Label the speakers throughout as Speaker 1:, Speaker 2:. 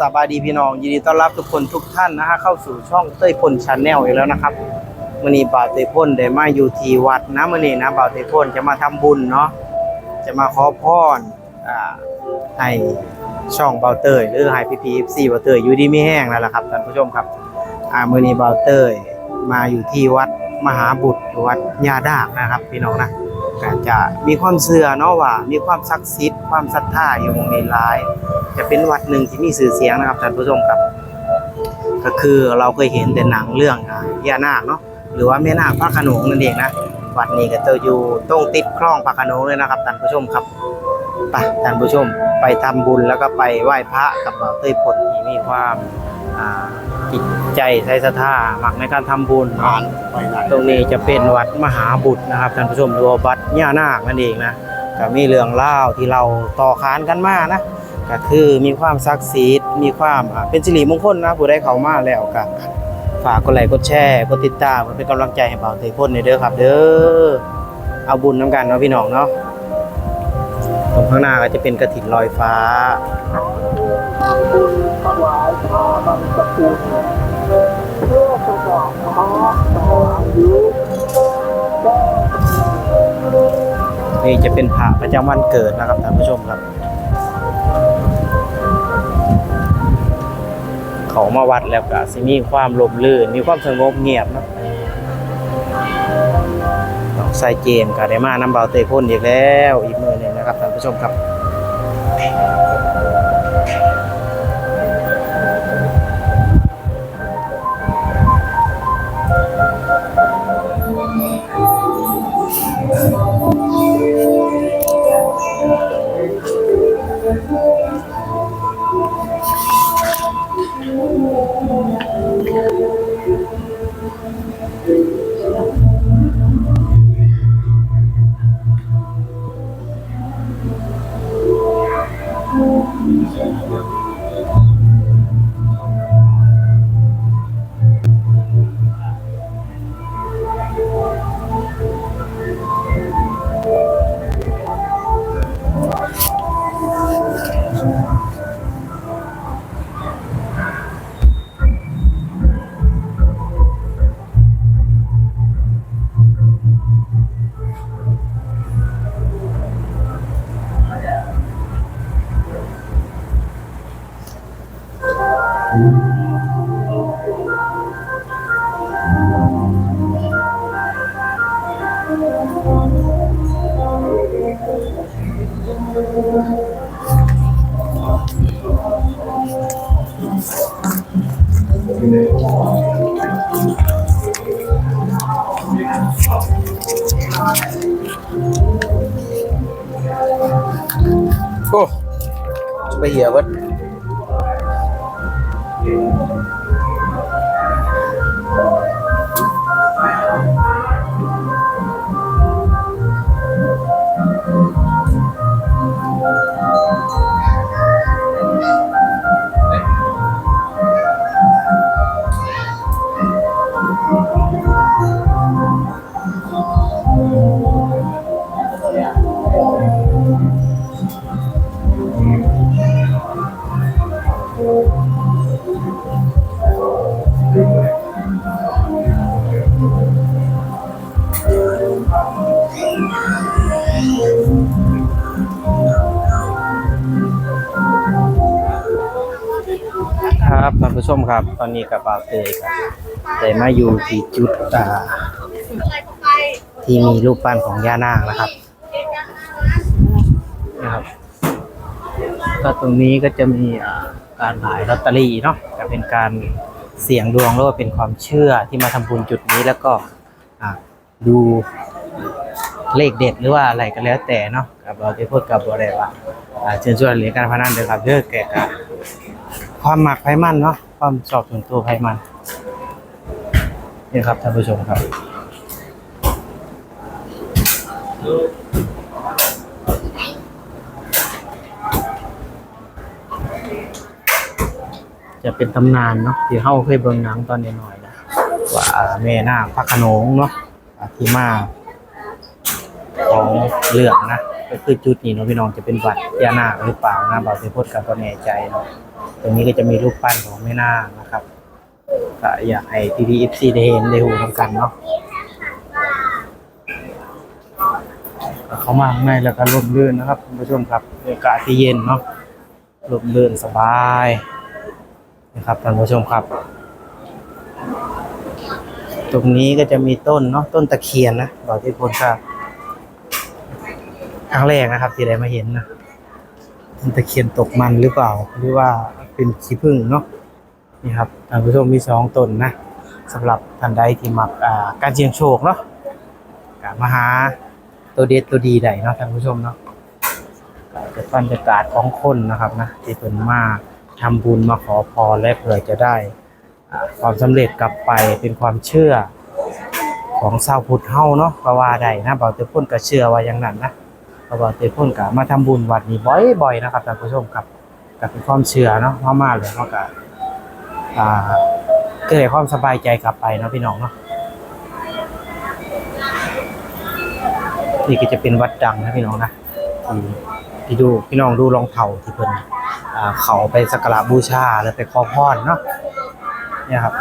Speaker 1: สบายดีพี่น้อง ยินดีต้อนรับทุกคนทุกท่านนะฮะเข้าสู่ช่องเต้ยพลชาแนลอีกแล้วนะครับมื่อนี้บ่าวเต้ยพลได้มาอยู่ที่วัดนะมื่อนี้นะบ่าวเต้ยพลจะมาทำบุญเนาะจะมาขอพรอ่าให้ช่องบ่าวเต้ยหรือให้พี่พีซีบ่าวเต้ยอยู่ดีไม่แห้งแล้วล่ะครับท่านผู้ชมครับอ่ามื่อนี้บ่าวเต้ยมาอยู่ที่วัดมหาบุตรวัดยาดากนะครับ พี่น้องนะ ก็จะมีความเชื่อเนาะว่า มีความศักดิ์สิทธิ์ความศรัทธาอยู่ตรงนี้หลาย จะเป็นวัดหนึ่งที่มีชื่อเสียงนะครับท่านผู้ชมครับ ก็คือเราเคยเห็นแต่หนังเรื่องอ่าพญานาคเนาะหรือว่าแม่นาคพระขนงนั่นเองนะวัดนี้ก็จะอยู่ตรงติดคลองพระขนงเลยนะครับท่านผู้ชมครับไปท่านผู้ชมไปทำบุญแล้วก็ไปไหว้พระกับบ่าวเต้ยพลที่มีความอ่า จิตใจใส่ศรัทธาหมักในการทำบุญเนาะตรงนี้จะเป็นวัดมหาบุตรนะครับท่านผู้ชมหรือว่าวัดย่านาคนั่นเองนะก็มีเรื่องเล่าวที่เราต่อขานกันมานะก็คือมีความศักดิ์สิทธิ์มีความอ่าเป็นสิริมงคลนะผู้ได้เข้ามาแล้วก็ฝากกดไลค์กดแชร์กดติดตามเพื่อเป็นกำลังใจให้เบาเตยพ่นในเด้อครับเด้อเอาบุญน้ำกันเนาะพี่น้องเนาะตรงข้างหน้าก็จะเป็นกระถิ่นลอยฟ้า
Speaker 2: ถวายผ้าบางสกุลเพื่อสนองพระต่ออายุ
Speaker 1: นี่จะเป็นพระประจำวันเกิดนะครับท่านผู้ชมครับ เขามาวัดแล้วก็สิมีความลมลื่น มีความสงบเงียบนะน้องไซเจมก็ได้มาน้ำเบาเตยพ่นอีกแล้ว อีกมือหนึ่งนะครับท่านผู้ชมครับ โอ้จ ครับท่านผู้ชมครับ ตอนนี้กับบาเตยครับได้มาอยู่ที่จุดอ่าที่มีรูปปั้นของย่านาคนะครับนะครับก็ตรงนี้ก็จะมีอ่าการขายลอตเตอรี่เนาะก็เป็นการเสี่ยงดวงหรือว่าเป็นความเชื่อที่มาทำบุญจุดนี้แล้วก็อ่าดู เลขเด็ดหรือว่าอะไรก็แล้วแต่เนาะกับเราที่พูดกับบ่ได้ว่าอ่าเชิญชวนเหรียญการพนันเด้อครับเด้อแก่ความหมักไพมันเนาะความชอบส่วนตัวไพมันนี่ครับท่านผู้ชมครับจะเป็นตำนานเนาะที่เฮาเคยเบิ่งหนังตอนน้อยนะว่าแม่นาคพระขนงเนาะอาที่มา ของเรื่องนะก็คือจุดนี้เนาะพี่น้องจะเป็นวัดพญานาคหรือเปล่านะบ่าวเทพจน์กับบ่แน่ใจเนาะตรงนี้ก็จะมีรูปปั้นของแม่นาคนะครับก็อยากให้พีพีเอฟซีได้เห็นได้หูทำกันเนาะเขามาข้างในแล้วก็ร่มรื่นนะครับคุณผู้ชมครับบรรยากาศที่เย็นเนาะร่มรื่นสบายนะครับท่านผู้ชมครับ ตรงนี้ก็จะมีต้นเนาะต้นตะเคียนนะบอกที่พลครับ ครั้งแรกนะครับ ที่ได้มาเห็นนะต้นตะเคียนตกมันหรือเปล่า หรือว่าเป็นขี้ผึ้งเนาะนี่ครับท่านผู้ชมมีสองตนนะสำหรับท่านใดที่มักอ่าการเสี่ยงโชคเนาะกมาหาตัวเด็ดตัวดีได้เนาะท่านผู้ชมเนาะจะบรรยากาศของคนนะครับนะที่เป็นมาทำบุญมาขอพรและเผื่อจะได้อ่าความสำเร็จกลับไปเป็นความเชื่อของชาวพุทธเฮาเนาะก็ว่าได้นะบ่าวเตยพ่นก็เชื่อว่าอย่างนั้นนะ ราะบ่าเตยพ่นก็มาทำบุญวัดนี้บ่อยๆนะครับท่านผู้ชมครับก็เป็นความเชื่อเนาะมามาเลยเนาะก็อ่าก็ได้ความสบายใจกลับไปเนาะพี่น้องเนาะนี่ก็จะเป็นวัดดังนะพี่น้องนะที่ที่ดูพี่น้องดูรองเท้าที่เพิ่นอ่าเขาไปสักการะบูชาแล้วไปขอพรเนาะเนี่ยครับ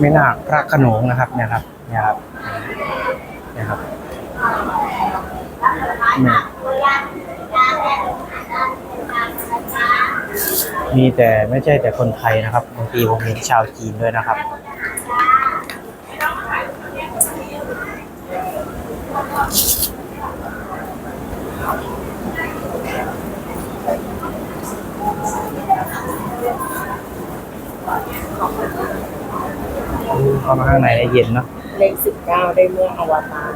Speaker 1: ไม่น่าพระขนงนะครับเนี่ยครับเนี่ยครับเนี่ยครับเนี่ย มีแต่ไม่ใช่แต่คนไทยนะครับบางทีผมเห็นชาวจีนด้วยนะครับเข้ามาข้างในได้เย็นเนาะ
Speaker 2: เลขสิบเก้าได้เมื่ออวตาร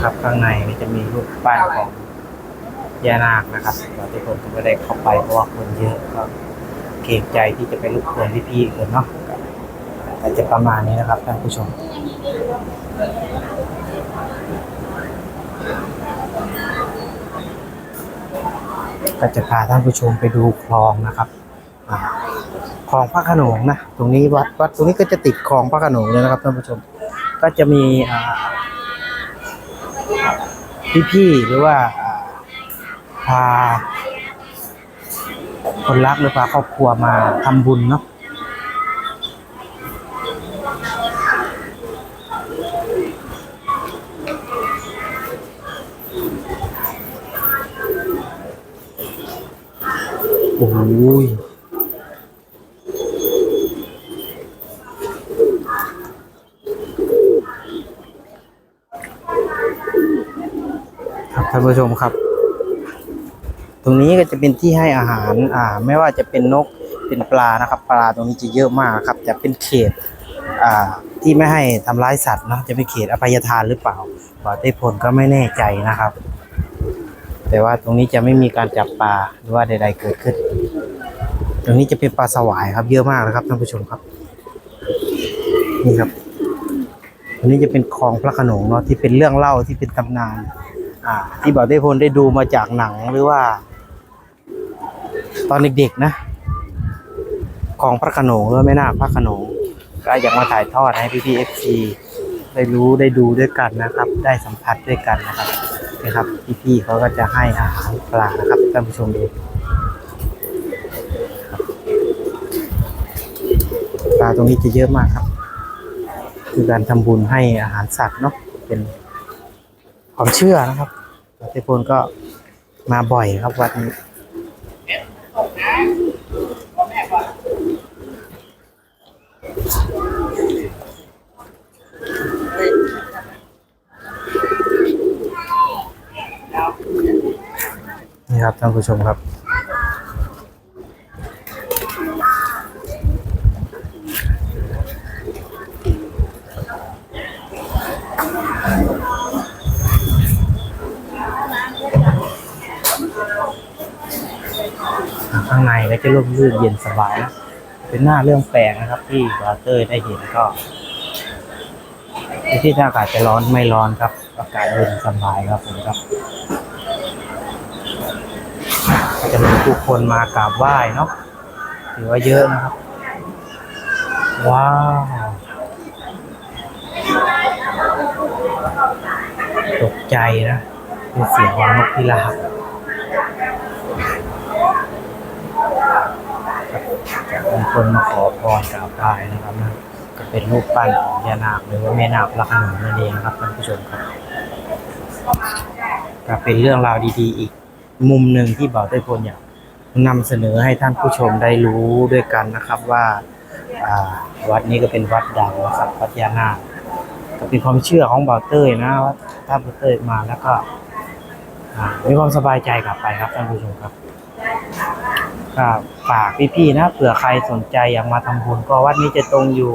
Speaker 1: ครับข้างในนี่จะมีรูปปั้นของยานาคนะครับเราที่ผมก็ไม่ได้เข้าไปเพราะว่าคนเยอะก็เกรงใจที่จะไปรบกวนพี่ๆคนเนาะ ก็จะประมาณนี้นะครับท่านผู้ชมก็จะพาท่านผู้ชมไปดูคลองนะครับคลองพระขนงนะตรงนี้วัดวัดตรงนี้ก็จะติดคลองพระขนงเลยนะครับท่านผู้ชม ก็จะมีอ่พี่ๆหรือว่าพาคนรักหรือพาครอบครัวมาทำบุญเนาะ อ้ยครับท่านผู้ชมครับ ตรงนี้ก็จะเป็นที่ให้อาหาร อ่า ไม่ว่าจะเป็นนกเป็นปลานะครับ ปลาตรงนี้จะเยอะมากครับ จะเป็นเขต อ่า ที่ไม่ให้ทำร้ายสัตว์นะจะเป็นเขตอภัยทานหรือเปล่าบ่าวเต้พลก็ไม่แน่ใจนะครับ แต่ว่าตรงนี้จะไม่มีการจับปลาหรือว่าใดๆเกิดขึ้น ตรงนี้จะเป็นปลาสวายครับ เยอะมากเลยครับท่านผู้ชมครับ นี่ครับตรงนี้จะเป็นคลองพระขนงเนาะที่เป็นเรื่องเล่าที่เป็นตำนาน อ่า ที่บ่าวเต้พลได้ดูมาจากหนังหรือว่า ตอนเด็กๆนะคลองพระขนงหรือแม่นาคพระขนงก็อยากมาถ่ายทอดให้พี่พีเอฟซีได้รู้ได้ดูด้วยกันนะครับ ได้สัมผัสด้วยกันนะครับ นะครับพี่ๆเขาก็จะให้อาหารปลานะครับท่านผู้ชมดูปลาตรงนี้จะเยอะมากครับ คือการทำบุญให้อาหารสัตว์เนาะเป็นความเชื่อนะครับเทพลก็มาบ่อยครับวัดนี้นี่ ครับท่านผู้ชมครับ ข้างในก็จะร่มรื่นเย็นสบายนะเป็นหน้าเรื่องแปลกนะครับ ที่บาเตอร์ได้เห็นก็ที่ถ้าอากาศจะร้อนไม่ร้อนครับ อากาศเย็นสบายครับผมครับ ก็จะมีผู้คนมากราบไหว้เนาะถือว่าเยอะนะครับ ว้าวตกใจนะเป็นเสียงของนกพิราบจากบางคนมาขอพรกราบไหว้นะครับนะก็เป็นรูปปั้นของยานาคหรือว่าแม่นาคลักขนุนนั่นเองครับท่านผู้ชมครับก็เป็นเรื่องราวดี ๆ อีก มุมหนึ่งที่บ่าวเต้ยพลอยากนำเสนอให้ท่านผู้ชมได้รู้ด้วยกันนะครับว่าวัดนี้ก็เป็นวัดดังนะครับวัดยานาก็เป็นความเชื่อของบ่าวเต้ยนะว่าถ้าบ่าวเต้ยมาแล้วก็มีความสบายใจกลับไปครับท่านผู้ชมครับก็ฝากพี่ๆนะเผื่อใครสนใจอยากมาทำบุญก็วัดนี้จะตรงอยู่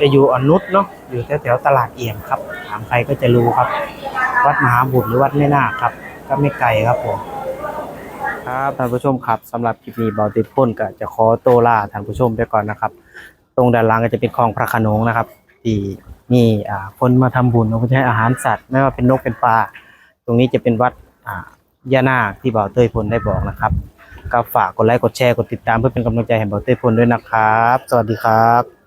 Speaker 1: จะอยู่อนุษเนาะอยู่แถวๆตลาดเอี่ยมครับ ถามใครก็จะรู้ครับ วัดมหาบุตรหรือวัดแม่นาคครับ ก็ไม่ไกลครับผม ครับท่านผู้ชมครับสำหรับคลิปนี้บ่าวติพ่นก็จะขอโตวลาท่านผู้ชมไปก่อนนะครับ ตรงด้านล่างก็จะเป็นคลองพระขนงนะครับที่นี่อ่าคนมาทำบุญเขาก็จะให้อาหารสัตว์ ไม่ว่าเป็นนกเป็นปลาตรงนี้จะเป็นวัดอ่าย่านาคที่บ่าวเต้ยพลได้บอกนะครับก็ฝากกดไลค์กดแชร์กดติดตามเพื่อเป็นกำลังใจให้บ่าวเต้ยพลด้วยนะครับ สวัสดีครับ